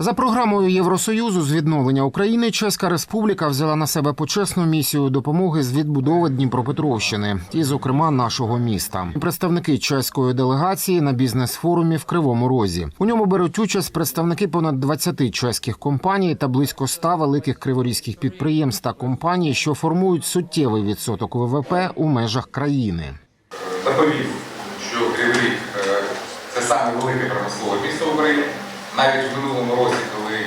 За програмою Євросоюзу з відновлення України Чеська Республіка взяла на себе почесну місію допомоги з відбудови Дніпропетровщини, і, зокрема, нашого міста. Представники чеської делегації на бізнес-форумі в Кривому Розі. У ньому беруть участь представники понад 20 чеських компаній та близько 100 великих криворізьких підприємств та компаній, що формують суттєвий відсоток ВВП у межах країни. доповів, що Кривий е, це саме велике промислове місто в. Навіть в минулому році, коли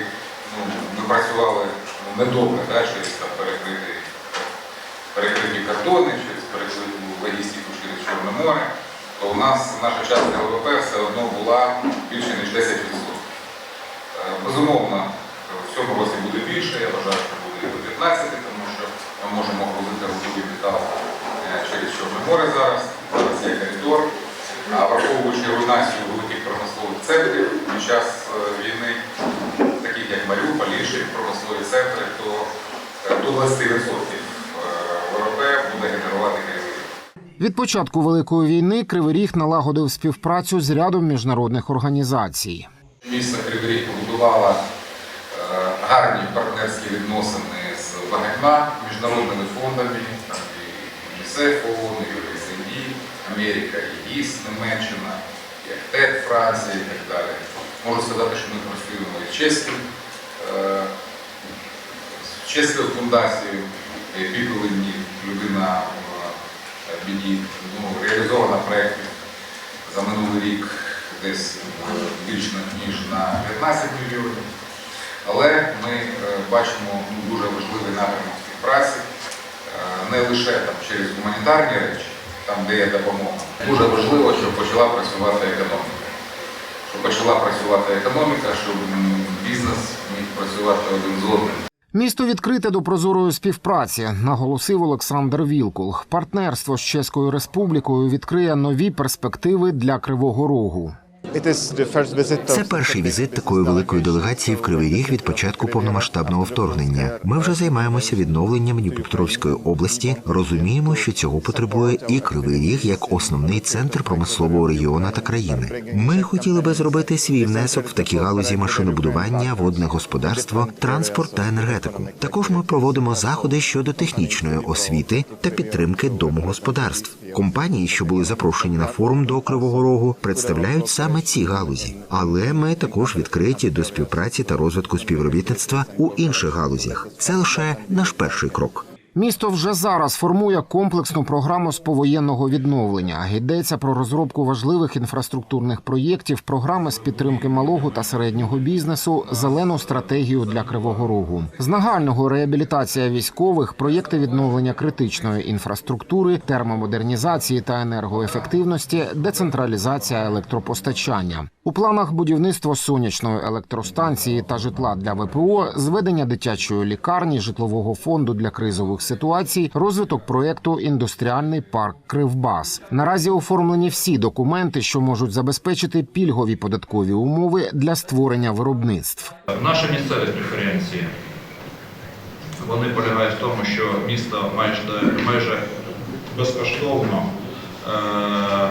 ну, ми працювали ну, недобре, да, через там, перекриті, перекриті кордони, через перекриту логістику через Чорне море, то у нас наша частка ВВП все одно була більше ніж 10%. Е, Безумовно, в цьому році буде більше, я вважаю, що буде і до 15, тому що ми можемо грузити розбудовий метал е, через Чорне море зараз, зараз є коридор. А враховуючи руйнацію промислових центрів під час е, війни, таких як Маріуполь, інші промислові центри, то е, до 20% е, ВВП буде генерувати Ріг. Від початку великої війни Кривий Ріг налагодив співпрацю з рядом міжнародних організацій. Місто Кривий Ріг побудувало е, гарні партнерські відносини з багатьма міжнародними фондами, там і ЮНІСЕФ ООН, і ЮСНД, Америка, і ЄС, Німеччина, і АКТЕД Франція і так далі. Можу сказати, що ми працюємо і чеським, е, чеською фундацією е, «Піковий дні», людина в е, біді, ну, реалізовано проєктів за минулий рік десь е, більш ніж на 15 мільйонів. Але ми е, бачимо ну, дуже важливий напрямок співпраці, е, не лише там, через гуманітарні речі, там, де є допомога. Дуже важливо, щоб почала працювати економіка. Щоб почала працювати економіка, щоб бізнес міг працювати один з одним. Місто відкрите до прозорої співпраці, наголосив Олександр Вілкул. Партнерство з Чеською Республікою відкриє нові перспективи для Кривого Рогу. Це перший візит такої великої делегації в Кривий Ріг від початку повномасштабного вторгнення. Ми вже займаємося відновленням Дніпропетровської області. Розуміємо, що цього потребує і Кривий Ріг як основний центр промислового регіону та країни. Ми хотіли би зробити свій внесок в такі галузі машинобудування, водне господарство, транспорт та енергетику. Також ми проводимо заходи щодо технічної освіти та підтримки домогосподарств. Компанії, що були запрошені на форум до Кривого Рогу, представляють саме ці галузі. Але ми також відкриті до співпраці та розвитку співробітництва у інших галузях. Це лише наш перший крок. Місто вже зараз формує комплексну програму з повоєнного відновлення. Йдеться про розробку важливих інфраструктурних проєктів, програми з підтримки малого та середнього бізнесу, зелену стратегію для Кривого Рогу. З нагального реабілітація військових, проєкти відновлення критичної інфраструктури, термомодернізації та енергоефективності, децентралізація електропостачання. У планах будівництво сонячної електростанції та житла для ВПО, зведення дитячої лікарні, житлового фонду для кризових ситуацій, розвиток проєкту Індустріальний парк Кривбас. Наразі оформлені всі документи, що можуть забезпечити пільгові податкові умови для створення виробництв. Наші місцеві преференції вони полягають в тому, що місто майже, майже безкоштовно е,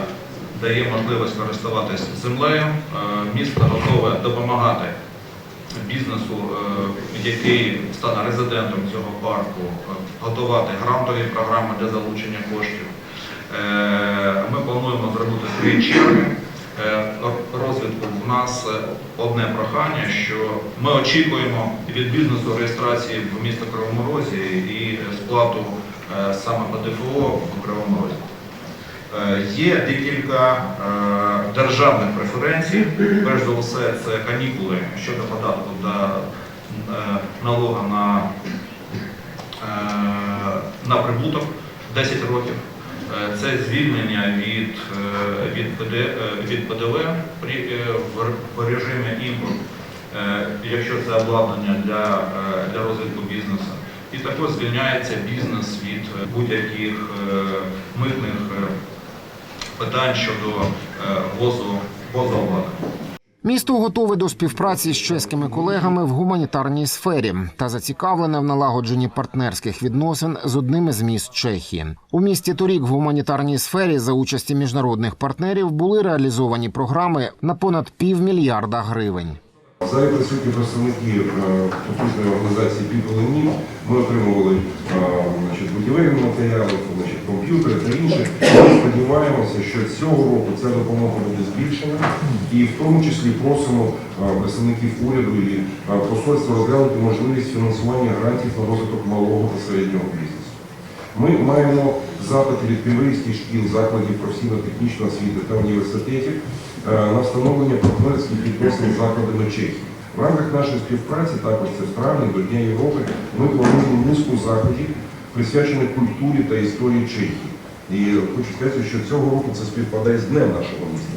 дає можливість користуватися землею. Е, місто готове допомагати бізнесу, е, який стане резидентом цього парку, е, готувати грантові програми для залучення коштів. Е, Ми плануємо зробити дві черги розвитку. У нас одне прохання, що ми очікуємо від бізнесу реєстрації в місто Кривому Розі і сплату саме ПДФО в Кривому Розі. Е, Є декілька е, державних преференцій. Перш за все, це канікули щодо податку до е, налога на, на прибуток 10 років. Це звільнення від, від, ПД, від ПДВ при, в режимі імпорт, якщо це обладнання для, для розвитку бізнесу. І також звільняється бізнес від будь-яких митних питань щодо возу ввозу обладнання. Місто готове до співпраці з чеськими колегами в гуманітарній сфері та зацікавлене в налагодженні партнерських відносин з одним із міст Чехії. У місті торік в гуманітарній сфері за участі міжнародних партнерів були реалізовані програми на понад півмільярда гривень. Залі присутні представники е, потужної організації «Піволенів». Ми отримували е, значить, будівельні матеріали, значить, комп'ютери та інше. Ми сподіваємося, що цього року ця допомога буде збільшена, і в тому числі просимо е, представників уряду і посольства розглянути можливість фінансування грантів на розвиток малого та середнього бізнесу. Ми маємо запити від криворізьких шкіл, закладів професійно-технічної освіти та університетів на встановлення партнерських відносин з закладами Чехії. В рамках нашої співпраці, також це в травні до Дня Європи, ми плануємо низку заходів, присвячених культурі та історії Чехії. І хочу сказати, що цього року це співпадає з днем нашого міста.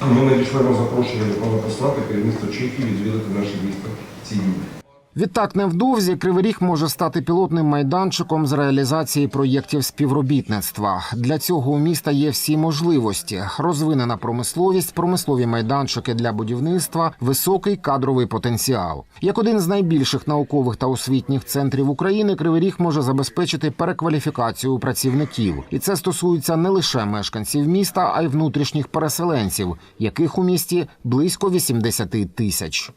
Тому ми надішлемо запрошення до пана посла та керівництва Чехії відвідати наше місто ці дні. Відтак, невдовзі Кривий Ріг може стати пілотним майданчиком з реалізації проєктів співробітництва. Для цього у міста є всі можливості: розвинена промисловість, промислові майданчики для будівництва, високий кадровий потенціал. Як один з найбільших наукових та освітніх центрів України, Кривий Ріг може забезпечити перекваліфікацію працівників, і це стосується не лише мешканців міста, а й внутрішніх переселенців, яких у місті близько 80 тисяч.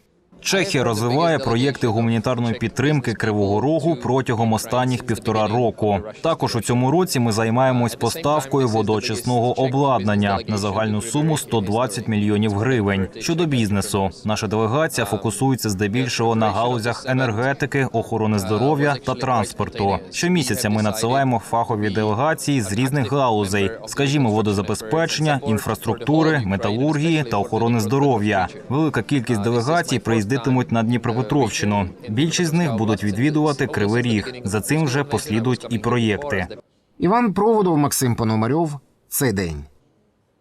Чехія розвиває проєкти гуманітарної підтримки Кривого Рогу протягом останніх півтора року. Також у цьому році ми займаємось поставкою водоочисного обладнання на загальну суму 120 мільйонів гривень. Щодо бізнесу, наша делегація фокусується здебільшого на галузях енергетики, охорони здоров'я та транспорту. Щомісяця ми надсилаємо фахові делегації з різних галузей, скажімо, водозабезпечення, інфраструктури, металургії та охорони здоров'я. Велика кількість делегацій приїздитимуть на Дніпропетровщину. Більшість з них будуть відвідувати Кривий Ріг. За цим вже послідують і проєкти. Іван Проводов, Максим Пономарьов. Цей день.